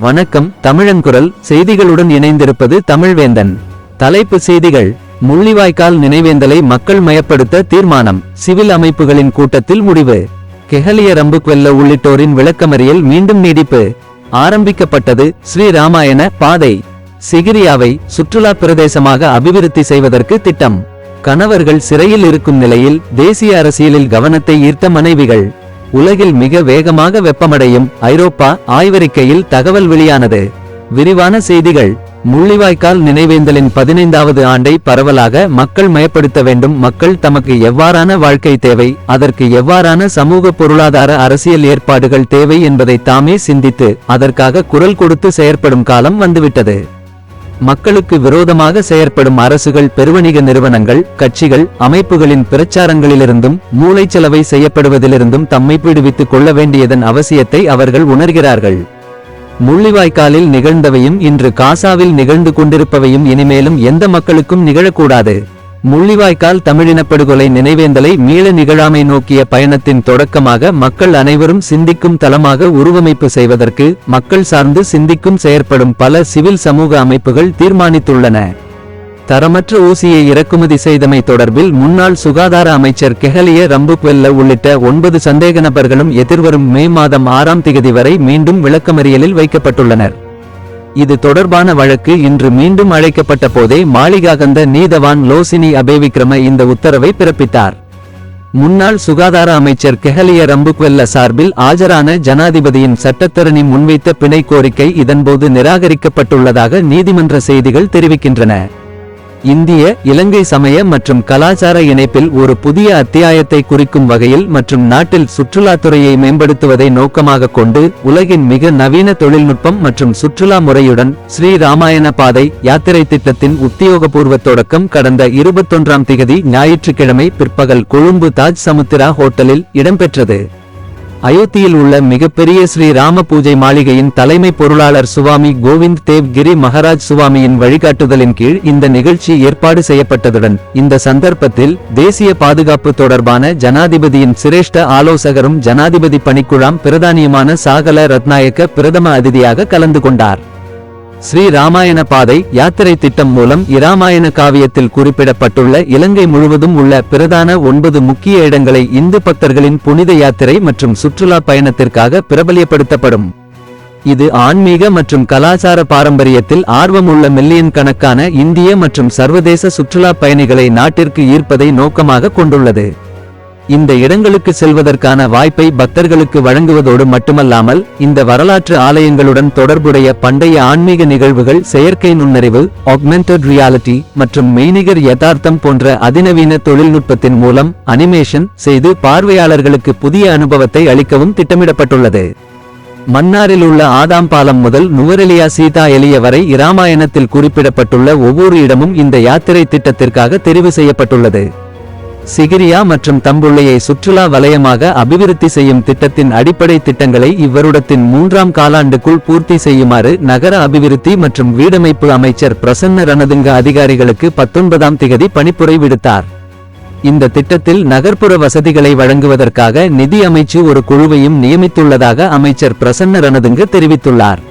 வணக்கம் தமிழங்குரல் செய்திகளுடன் இணைந்திருப்பது தமிழ்வேந்தன். தலைப்பு செய்திகள் முள்ளிவாய்க்கால் நினைவேந்தலை மக்கள் மயப்படுத்த தீர்மானம் சிவில் அமைப்புகளின் கூட்டத்தில் முடிவு. கெஹலிய ரம்புக்வெல்ல உள்ளிட்டோரின் விளக்கமறியல் மீண்டும் நீடிப்பு. ஆரம்பிக்கப்பட்டது ஸ்ரீ ராமாயண பாதை. சிகிரியாவை சுற்றுலா பிரதேசமாக அபிவிருத்தி செய்வதற்கு திட்டம். கணவர்கள் சிறையில் இருக்கும் நிலையில் தேசிய அரசியலில் கவனத்தை ஈர்த்த மனைவிகள். உலகில் மிக வேகமாக வெப்பமடையும் ஐரோப்பா ஆய்வறிக்கையில் தகவல் வெளியானது. விரிவான செய்திகள். முள்ளிவாய்க்கால் நினைவேந்தலின் பதினைந்தாவது ஆண்டை பரவலாக மக்கள் மயப்படுத்த வேண்டும். மக்கள் தமக்கு எவ்வாறான வாழ்க்கை தேவை? அதற்கு எவ்வாறான சமூக பொருளாதார அரசியல் ஏற்பாடுகள் தேவை என்பதை தாமே சிந்தித்து அதற்காக குரல் கொடுத்து செயற்படும் காலம் வந்துவிட்டது. மக்களுக்கு விரோதமாக செயற்படும் அரசுகள் பெருவணிக நிறுவனங்கள் கட்சிகள் அமைப்புகளின் பிரச்சாரங்களிலிருந்தும் மூளைச்சலவை செய்யப்படுவதிலிருந்தும் தம்மை விடுவித்துக் கொள்ள வேண்டியதன் அவசியத்தை அவர்கள் உணர்கிறார்கள். முள்ளிவாய்க்காலில் நிகழ்ந்தவையும் இன்று காசாவில் நிகழ்ந்து கொண்டிருப்பவையும் இனிமேலும் எந்த மக்களுக்கும் நிகழக்கூடாது. முள்ளிவாய்க்கால் தமிழினப்படுகொலை நினைவேந்தலை மீள நிகழாமை நோக்கிய பயணத்தின் தொடக்கமாக மக்கள் அனைவரும் சிந்திக்கும் தளமாக உருவமைப்பு செய்வதற்கு மக்கள் சார்ந்து சிந்திக்கும் செயற்படும் பல சிவில் சமூக அமைப்புகள் தீர்மானித்துள்ளன. தரமற்ற ஊசியை இறக்குமதி செய்தமை தொடர்பில் முன்னாள் சுகாதார அமைச்சர் கெஹலிய ரம்புக்வெல்ல உள்ளிட்ட ஒன்பது சந்தேக நபர்களும் எதிர்வரும் மே மாதம் ஆறாம் திகதி வரை மீண்டும் விளக்கமறியலில் வைக்கப்பட்டுள்ளனர். இது தொடர்பான வழக்கு இன்று மீண்டும் அழைக்கப்பட்ட போதே மாளிகாகந்த நீதவான் லோசினி அபேவிக்ரம இந்த உத்தரவை பிறப்பித்தார். முன்னாள் சுகாதார அமைச்சர் கெஹலிய ரம்புக்வெல்ல சார்பில் ஆஜரான ஜனாதிபதியின் சட்டத்தரணி முன்வைத்த பிணை கோரிக்கை இதன்போது நிராகரிக்கப்பட்டுள்ளதாக நீதிமன்ற செய்திகள் தெரிவிக்கின்றன. இந்திய இலங்கை சமய மற்றும் கலாச்சார இணைப்பில் ஒரு புதிய அத்தியாயத்தை குறிக்கும் வகையில் மற்றும் நாட்டில் சுற்றுலாத்துறையை மேம்படுத்துவதை நோக்கமாக கொண்டு உலகின் மிக நவீன தொழில்நுட்பம் மற்றும் சுற்றுலா முறையுடன் ஸ்ரீ ராமாயண பாதை யாத்திரை திட்டத்தின் உத்தியோகபூர்வ தொடக்கம் கடந்த இருபத்தொன்றாம் திகதி ஞாயிற்றுக்கிழமை பிற்பகல் கொழும்பு தாஜ் சமுத்திரா ஹோட்டலில் இடம்பெற்றது. அயோத்தியில் உள்ள மிகப்பெரிய ஸ்ரீ ராம பூஜை மாளிகையின் தலைமை பொருளாளர் சுவாமி கோவிந்த் தேவ் கிரி மகாராஜ் சுவாமியின் வழிகாட்டுதலின் கீழ் இந்த நிகழ்ச்சி ஏற்பாடு செய்யப்பட்டதுடன் இந்த சந்தர்ப்பத்தில் தேசிய பாதுகாப்பு தொடர்பான ஜனாதிபதியின் சிரேஷ்ட ஆலோசகரும் ஜனாதிபதி பணிக்குழாம் பிரதானியுமான சாகல ரத்நாயக்க பிரதம அதிதியாக கலந்து கொண்டார். ஸ்ரீ ராமாயண பாதை யாத்திரை திட்டம் மூலம் இராமாயண காவியத்தில் குறிப்பிடப்பட்டுள்ள இலங்கை முழுவதும் உள்ள பிரதான ஒன்பது முக்கிய இடங்களை இந்து பக்தர்களின் புனித யாத்திரை மற்றும் சுற்றுலா பயணத்திற்காக பிரபலியப்படுத்தப்படும். இது ஆன்மீக மற்றும் கலாச்சார பாரம்பரியத்தில் ஆர்வமுள்ள மில்லியன் கணக்கான இந்திய மற்றும் சர்வதேச சுற்றுலா பயணிகளை நாட்டிற்கு ஈர்ப்பதை நோக்கமாக கொண்டுள்ளது. இந்த இடங்களுக்கு செல்வதற்கான வாய்ப்பை பக்தர்களுக்கு வழங்குவதோடு மட்டுமல்லாமல் இந்த வரலாற்று ஆலயங்களுடன் தொடர்புடைய பண்டைய ஆன்மீக நிகழ்வுகள் செயற்கை நுண்ணறிவு ஆக்மெண்டட் ரியாலிட்டி மற்றும் மெய்நிகர் யதார்த்தம் போன்ற அதிநவீன தொழில்நுட்பத்தின் மூலம் அனிமேஷன் செய்து பார்வையாளர்களுக்கு புதிய அனுபவத்தை அளிக்கவும் திட்டமிடப்பட்டுள்ளது. மன்னாரில் உள்ள ஆதாம் பாலம் முதல் நுவரெலியா சீதா எலிய வரை இராமாயணத்தில் குறிப்பிடப்பட்டுள்ள ஒவ்வொரு இடமும் இந்த யாத்திரை திட்டத்திற்காக தெரிவு செய்யப்பட்டுள்ளது. சிகிரியா மற்றும் தம்புள்ளையை சுற்றுலா வலயமாக அபிவிருத்தி செய்யும் திட்டத்தின் அடிப்படை திட்டங்களை இவ்வருடத்தின் மூன்றாம் காலாண்டுக்குள் பூர்த்தி செய்யுமாறு நகர அபிவிருத்தி மற்றும் வீடமைப்பு அமைச்சர் பிரசன்ன ரணதுங்க அதிகாரிகளுக்கு பத்தொன்பதாம் திகதி பணிப்புரை விடுத்தார். இந்த திட்டத்தில் நகர்ப்புற வசதிகளை வழங்குவதற்காக நிதி அமைச்சு ஒரு குழுவையும் நியமித்துள்ளதாக அமைச்சர் பிரசன்ன ரணதுங்க தெரிவித்துள்ளார்.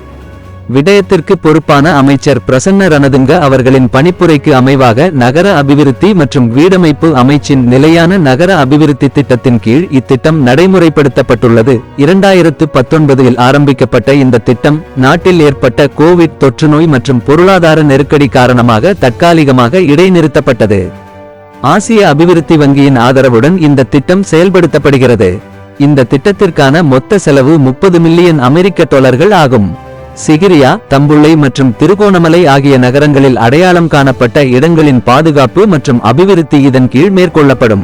விடயத்திற்கு பொறுப்பான அமைச்சர் பிரசன்ன ரணதுங்க அவர்களின் பணிப்புரைக்கு அமைவாக நகர அபிவிருத்தி மற்றும் வீடமைப்பு அமைச்சின் நிலையான நகர அபிவிருத்தி திட்டத்தின் கீழ் இத்திட்டம் நடைமுறைப்படுத்தப்பட்டுள்ளது. இரண்டாயிரத்து பத்தொன்பதில் ஆரம்பிக்கப்பட்ட இந்த திட்டம் நாட்டில் ஏற்பட்ட கோவிட் தொற்றுநோய் மற்றும் பொருளாதார நெருக்கடி காரணமாக தற்காலிகமாக இடைநிறுத்தப்பட்டது. ஆசிய அபிவிருத்தி வங்கியின் ஆதரவுடன் இந்த திட்டம் செயல்படுத்தப்படுகிறது. இந்த திட்டத்திற்கான மொத்த செலவு முப்பது மில்லியன் அமெரிக்க டாலர்கள் ஆகும். சிகிரியா தம்புள்ளை மற்றும் திருகோணமலை ஆகிய நகரங்களில் அடையாளம் காணப்பட்ட இடங்களின் பாதுகாப்பு மற்றும் அபிவிருத்தி இதன் கீழ் மேற்கொள்ளப்படும்.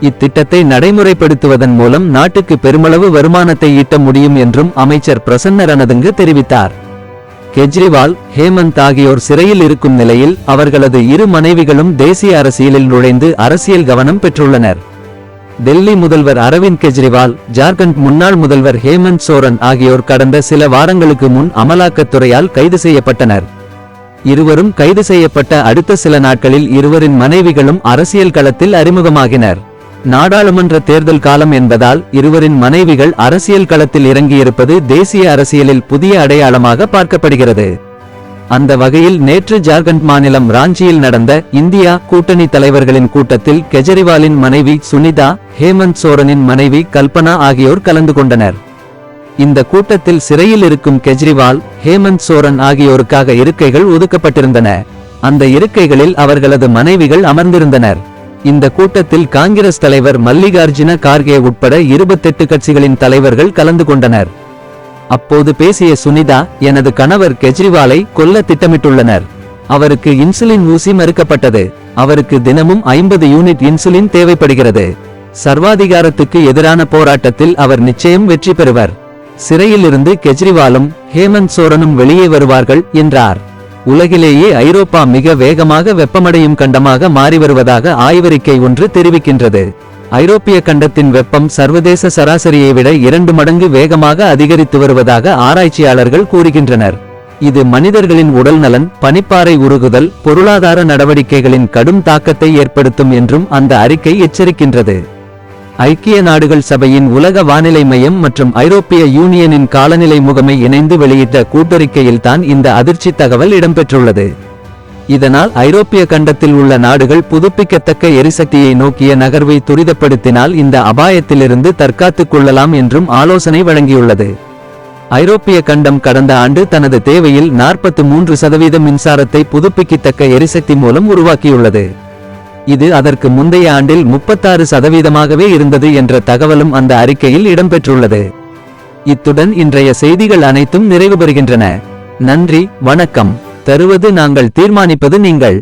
இத்திட்டத்தை நடைமுறைப்படுத்துவதன் மூலம் நாட்டுக்கு பெருமளவு வருமானத்தை ஈட்ட முடியும் என்றும் அமைச்சர் பிரசன்ன ரணதுங்கு தெரிவித்தார். கெஜ்ரிவால் ஹேமந்த் ஆகியோர் சிறையில் இருக்கும் நிலையில் அவர்களது இரு மனைவிகளும் தேசிய அரசியலில் நுழைந்து அரசியல் கவனம் பெற்றுள்ளனர். டெல்லி முதல்வர் அரவிந்த் கெஜ்ரிவால் ஜார்க்கண்ட் முன்னாள் முதல்வர் ஹேமந்த் சோரன் ஆகியோர் கடந்த சில வாரங்களுக்கு முன் அமலாக்கத்துறையால் கைது செய்யப்பட்டனர். இருவரும் கைது செய்யப்பட்ட அடுத்த சில நாட்களில் இருவரின் மனைவிகளும் அரசியல் களத்தில் அறிமுகமாகினர். நாடாளுமன்ற தேர்தல் காலம் என்பதால் இருவரின் மனைவிகள் அரசியல் களத்தில் இறங்கியிருப்பது தேசிய அரசியலில் புதிய அடையாளமாக பார்க்கப்படுகிறது. அந்த வகையில் நேற்று ஜார்க்கண்ட் மாநிலம் ராஞ்சியில் நடந்த இந்தியா கூட்டணி தலைவர்களின் கூட்டத்தில் கெஜ்ரிவாலின் மனைவி சுனிதா ஹேமந்த் சோரனின் மனைவி கல்பனா ஆகியோர் கலந்து கொண்டனர். இந்த கூட்டத்தில் சிறையில் இருக்கும் கெஜ்ரிவால் ஹேமந்த் சோரன் ஆகியோருக்காக இருக்கைகள் ஒதுக்கப்பட்டிருந்தன. அந்த இருக்கைகளில் அவர்களது மனைவிகள் அமர்ந்திருந்தனர். இந்த கூட்டத்தில் காங்கிரஸ் தலைவர் மல்லிகார்ஜுன கார்கே உட்பட இருபத்தெட்டு கட்சிகளின் தலைவர்கள் கலந்து கொண்டனர். அப்போது பேசிய சுனிதா எனது கணவர் கெஜ்ரிவாலை கொல்ல திட்டமிட்டுள்ளனர். அவருக்கு இன்சுலின் ஊசி மறுக்கப்பட்டது. அவருக்கு தினமும் ஐம்பது யூனிட் இன்சுலின் தேவைப்படுகிறது. சர்வாதிகாரத்துக்கு எதிரான போராட்டத்தில் அவர் நிச்சயம் வெற்றி பெறுவர். சிறையிலிருந்து கெஜ்ரிவாலும் ஹேமந்த் சோரனும் வெளியே வருவார்கள் என்றார். உலகிலேயே ஐரோப்பா மிக வேகமாக வெப்பமடையும் கண்டமாக மாறி வருவதாக ஆய்வறிக்கை ஒன்று தெரிவிக்கின்றது. ஐரோப்பிய கண்டத்தின் வெப்பம் சர்வதேச சராசரியை விட இரண்டு மடங்கு வேகமாக அதிகரித்து வருவதாக ஆராய்ச்சியாளர்கள் கூறுகின்றனர். இது மனிதர்களின் உடல் நலன் பனிப்பாறை உருகுதல் பொருளாதார நடவடிக்கைகளின் கடும் தாக்கத்தை ஏற்படுத்தும் என்றும் அந்த அறிக்கை எச்சரிக்கின்றது. ஐக்கிய நாடுகள் சபையின் உலக வானிலை மையம் மற்றும் ஐரோப்பிய யூனியனின் காலநிலை முகமை இணைந்து வெளியிட்ட கூட்டறிக்கையில்தான் இந்த அதிர்ச்சி தகவல் இடம்பெற்றுள்ளது. இதனால் ஐரோப்பிய கண்டத்தில் உள்ள நாடுகள் புதுப்பிக்கத்தக்க எரிசக்தியை நோக்கிய நகர்வை துரிதப்படுத்தினால் இந்த அபாயத்திலிருந்து தற்காத்துக் கொள்ளலாம் என்றும் ஆலோசனை வழங்கியுள்ளது. ஐரோப்பிய கண்டம் கடந்த ஆண்டு தனது தேவையில் நாற்பத்து மூன்று சதவீதம் மின்சாரத்தை புதுப்பிக்கத்தக்க எரிசக்தி மூலம் உருவாக்கியுள்ளது. இது அதற்கு முந்தைய ஆண்டில் முப்பத்தாறு சதவீதமாகவே இருந்தது என்ற தகவலும் அந்த அறிக்கையில் இடம்பெற்றுள்ளது. இத்துடன் இன்றைய செய்திகள் அனைத்தும் நிறைவு பெறுகின்றன நன்றி வணக்கம். தருவது நாங்கள் தீர்மானிப்பது நீங்கள்.